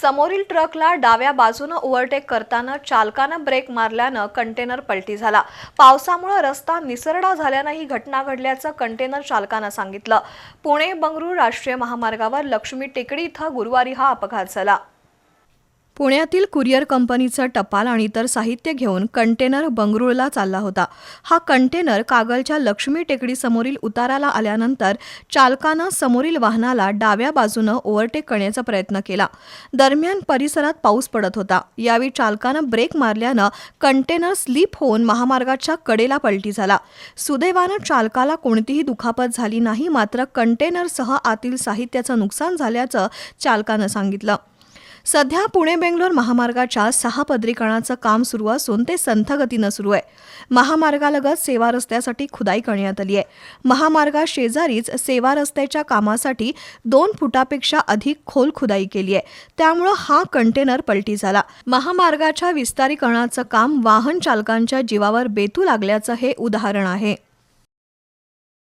समोरील ट्रकला डाव्या बाजूनं ओव्हरटेक करताना चालकानं ब्रेक मारल्यानं कंटेनर पलटी झाला. पावसामुळे रस्ता निसरडा झाल्यानं ही घटना घडल्याचं कंटेनर चालकानं सांगितलं. पुणे बंगळूर राष्ट्रीय महामार्गावर लक्ष्मी टेकडी इथं गुरुवारी हा अपघात झाला. पुण्यातील कुरिअर कंपनीचं टपाल आणि इतर साहित्य घेऊन कंटेनर बंगळुरूला चालला होता. हा कंटेनर कागलच्या लक्ष्मी टेकडीसमोरील उताराला आल्यानंतर चालकानं समोरील वाहनाला डाव्या बाजूनं ओव्हरटेक करण्याचा प्रयत्न केला. दरम्यान परिसरात पाऊस पडत होता. यावेळी चालकानं ब्रेक मारल्यानं कंटेनर स्लिप होऊन महामार्गाच्या कडेला पलटी झाला. सुदैवानं चालकाला कोणतीही दुखापत झाली नाही मात्र कंटेनरसह आतील साहित्याचं नुकसान झाल्याचं चालकानं सांगितलं. सध्या पुणे बेंगलोर महामार्गाच्या सहा पदरीकरणाचं काम सुरू असून ते संथगतीनं सुरू आहे. महामार्गालगत सेवा रस्त्यासाठी खुदाई करण्यात आली आहे. महामार्गा शेजारीच सेवा रस्त्याच्या कामासाठी दोन फुटापेक्षा अधिक खोल खुदाई केली आहे. त्यामुळं हा कंटेनर पलटी झाला. महामार्गाच्या विस्तारीकरणाचं काम वाहन चालकांच्या जीवावर बेतू लागल्याचं हे उदाहरण आहे.